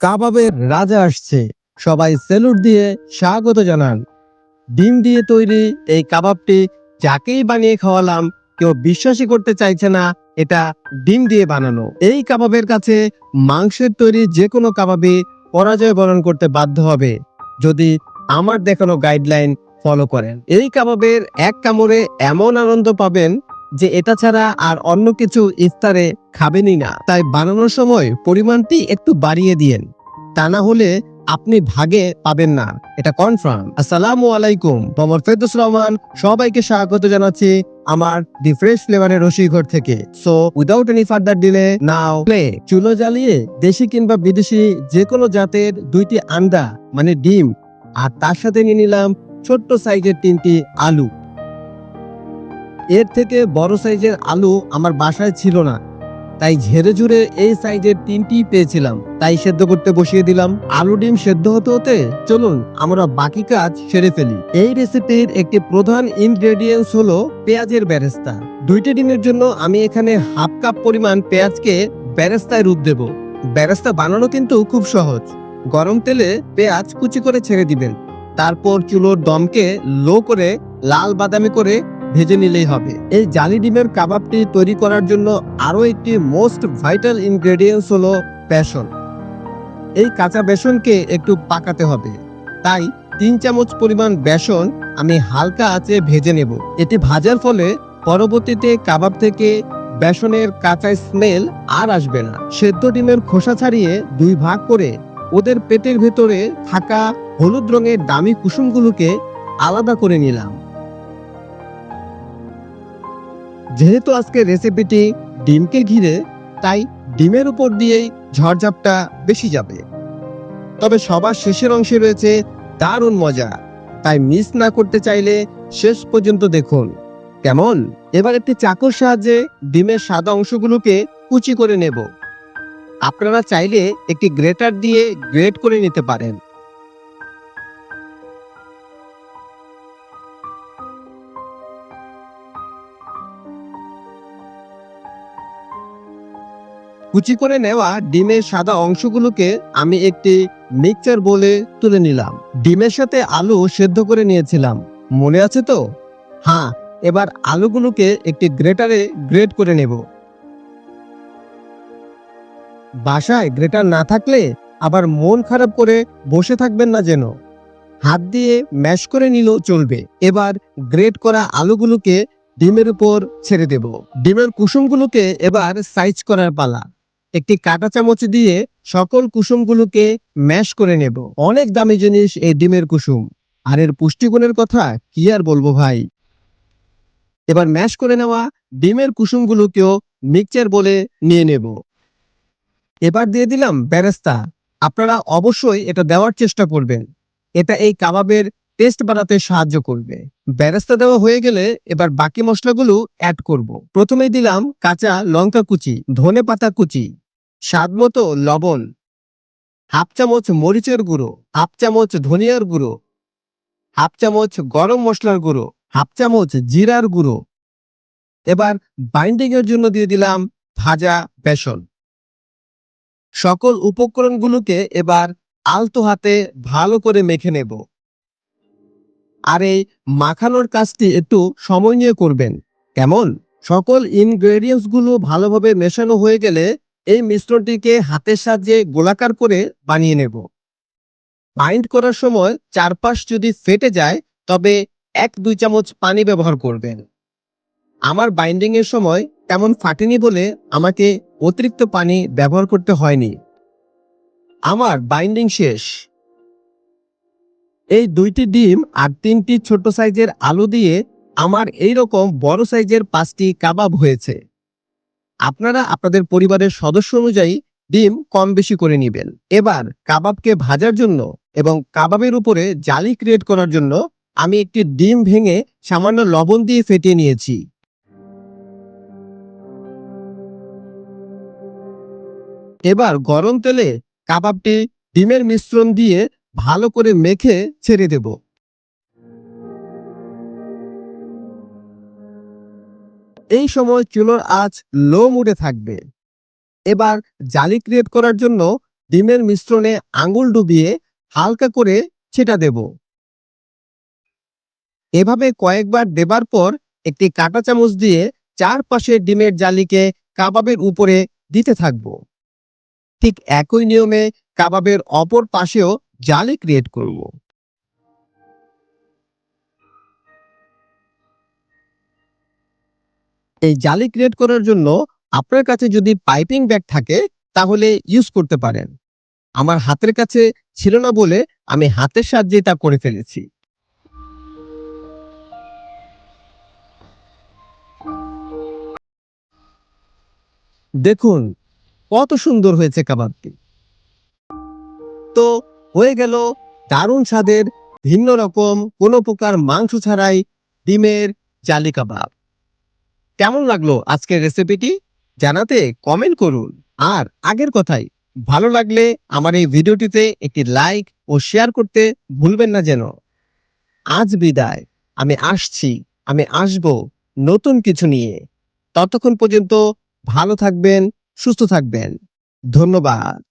কাবাবের রাজা আসছে। সবাই সেলুট দিয়ে স্বাগত জানান। ডিম দিয়ে তৈরি এই কাবাবটি যাকেই বানিয়ে খাওয়ালাম, কেউ বিশ্বাসই করতে চাইছে না, এটা ডিম দিয়ে বানানো। এই কাবাবের কাছে মাংসের তৈরি যে কোনো কাবাবে পরাজয় বরণ করতে বাধ্য হবে। যদি আমার দেখানো গাইডলাইন ফলো করেন। এই কাবাবের এক কামড়ে এমন আনন্দ পাবেন যে এটা ছাড়া আর অন্য কিছু ইফতারে খাবেনই না। তাই বানানোর সময় পরিমাণটি একটু বাড়িয়ে দিয়েন। তা না হলে আপনি ভাগে পাবেন না। এটা কনফার্ম আসসালামু আলাইকুম। মোহাম্মদ ফেরদৌস রহমান, সবাইকে স্বাগত জানাচ্ছি আমার দি ফ্রেশ ফ্লেভারের রসিঘর থেকে। So without any further delay now play চুলো জ্বালিয়ে দেশি কিংবা বিদেশি যে কোনো জাতের দুইটি আন্ডা মানে ডিম, আর তার সাথে নিয়ে নিলাম ছোট্ট সাইজের তিনটি আলু। এর থেকে বড় সাইজের আলু আমার বাসায় ছিল না। তাই ঝেড়ে ঝুড়ে এই সাইজের তিনটি পেয়েছিলাম। তাই সেদ্ধ করতে বসিয়ে দিলাম। আলু ডিম সেদ্ধ হতে হতে চলুন আমরা বাকি কাজ সেরে ফেলি। এই রেসিপির একটি প্রধান ইনগ্রেডিয়েন্টস হলো পেঁয়াজের ব্যারেস্তা। দুইটা ডিমের জন্য আমি এখানে হাফ কাপ পরিমাণ পেঁয়াজকে ব্যারেস্তায় রূপ দেব। বেরেস্তা বানানো কিন্তু খুব সহজ। গরম তেলে পেঁয়াজ কুচি করে ছেড়ে দিবেন। তারপর চুলোর দমকে লো করে লাল বাদামি করে ভেজে নিলেই হবে। এই জালি ডিমের কাবাবটি তৈরি করার জন্য আরও একটি মোস্ট ভাইটাল ইনগ্রেডিয়েন্টস হলো বেসন। এই কাঁচা বেসনকে একটু পাকাতে হবে। তাই তিন চামচ পরিমাণ বেসন আমি হালকা আঁচে ভেজে নেব। এটি ভাজার ফলে পরবর্তীতে কাবাব থেকে বেসনের কাঁচা স্মেল আর আসবে না। সেদ্ধ ডিমের খোসা ছাড়িয়ে দুই ভাগ করে ওদের পেটের ভেতরে থাকা হলুদ রঙের দামি কুসুমগুলোকে আলাদা করে নিলাম। যেহেতু আজকে রেসিপিটি ডিমকে ঘিরে, তাই ডিমের উপর দিয়েই ঝড়ঝাপটা বেশি যাবে। তবে সবার শেষের অংশে রয়েছে দারুণ মজা। তাই মিস না করতে চাইলে শেষ পর্যন্ত দেখুন। কেমন? এবার একটি চাকুর সাহায্যে ডিমের সাদা অংশগুলোকে কুচি করে নেব। আপনারা চাইলে একটি গ্রেটার দিয়ে গ্রেট করে নিতে পারেন। কুচি করে নেওয়া ডিমের সাদা অংশগুলোকে আমি একটি মিক্সচার বলে তুলে নিলাম। ডিমের সাথে আলু সেদ্ধ করে নিয়েছিলাম। মনে আছে তো? হ্যাঁ এবার আলুগুলোকে একটি গ্রেটারে গ্রেট করে নেব। বাসায় গ্রেটার না থাকলে আবার মন খারাপ করে বসে থাকবেন না যেন। হাত দিয়ে ম্যাশ করে নিলেও চলবে। এবার গ্রেট করা আলুগুলোকে ডিমের উপর ছেড়ে দেব। ডিমের কুসুমগুলোকে এবার সাইজ করার পালা। একটি কাঁটা চামচ দিয়ে সকল কুসুমগুলোকে ম্যাশ করে নেব। অনেক দামি জিনিস এই ডিমের কুসুম। আর এর পুষ্টিগুণের কথা কি আর বলব ভাই? এবার ম্যাশ করে নেওয়া ডিমের কুসুমগুলোকেও মিক্সচার বলে নিয়ে নেব। এবার দিয়ে দিলাম ব্যারেস্তা। আপনারা অবশ্যই এটা দেওয়ার চেষ্টা করবেন। এটা এই কাবাবের টেস্ট বানাতে সাহায্য করবে। বেরেস্তা দেওয়া হয়ে গেলে এবার বাকি মশলাগুলো অ্যাড করব। প্রথমেই দিলাম কাঁচা লঙ্কা কুচি, ধনে পাতা কুচি, স্বাদ মতো লবণ, হাফ চামচ মরিচের গুঁড়ো, হাফ চামচ ধনিয়ার গুঁড়ো, হাফ চামচ গরম মশলার গুঁড়ো, হাফ চামচ জিরার গুঁড়ো। এবার বাইন্ডিং এর জন্য দিয়ে দিলাম ভাজা বেসন। সকল উপকরণগুলোকে এবার আলতো হাতে ভালো করে মেখে নেব। আর এই মাখানোর কাজটি একটু সময় নিয়ে করবেন। কেমন? সকল ইনগ্রেডিয়েন্টসগুলো ভালোভাবে মেশানো হয়ে গেলে এই মিশ্রণটিকে হাতের সাহায্যে গোলাকার করে বানিয়ে নেব। বাইন্ড করার সময় চারপাশ যদি ফেটে যায়, তবে এক দুই চামচ পানি ব্যবহার করবেন। আমার বাইন্ডিং এর সময় তেমন ফাটেনি বলে আমাকে অতিরিক্ত পানি ব্যবহার করতে হয়নি। আমার বাইন্ডিং শেষ। এই দুইটি ডিম আর তিনটি ছোট সাইজের আলু দিয়ে আমার এই রকম বড় সাইজের পাঁচটি কাবাব হয়েছে। আপনারা আপনাদের পরিবারের সদস্য অনুযায়ী ডিম কম বেশি করে নেবেন। এবার কাবাবকে ভাজার জন্য এবং কাবাবের উপরে জালি ক্রিয়েট করার জন্য আমি একটি ডিম ভেঙে সামান্য লবণ দিয়ে ফেটিয়ে নিয়েছি। এবার গরম তেলে কাবাবটি ডিমের মিশ্রণ দিয়ে ভালো করে মেখে ছেড়ে দেব। এই সময় চুলোর আঁচ লো মুডে থাকবে। এবার জালি ক্রিয়েট করার জন্য ডিমের মিশ্রণে আঙুল ডুবিয়ে হালকা করে ছেটা দেব। এভাবে কয়েকবার দেবার পর একটি কাঁটা চামচ দিয়ে চারপাশে ডিমের জালিকে কাবাবের উপরে দিতে থাকব। ঠিক একই নিয়মে কাবাবের অপর পাশেও জালি ক্রিয়েট করব। এই জালি ক্রিয়েট করার জন্য আপনার কাছে যদি পাইপিং ব্যাগ থাকে, তাহলে ইউজ করতে পারেন। আমার হাতের কাছে ছিল না বলে আমি হাতের সাহায্যে তা করে ফেলেছি। দেখুন, কত সুন্দর হয়েছে কাবাবটি। তো হয়ে গেল। দারুণ স্বাদের, ভিন্ন রকম, কোনো প্রকার মাংস ছাড়াই ডিমের জালি কাবাব। কেমন লাগল আজকের রেসিপিটি জানাতে কমেন্ট করুন। আর আগের কথাই, ভালো লাগলে আমার এই ভিডিওটিতে একটি লাইক ও শেয়ার করতে ভুলবেন না যেন। আজ বিদায়। আমি আসছি। আমি আসব নতুন কিছু নিয়ে। ততক্ষণ পর্যন্ত ভালো থাকবেন, সুস্থ থাকবেন। ধন্যবাদ।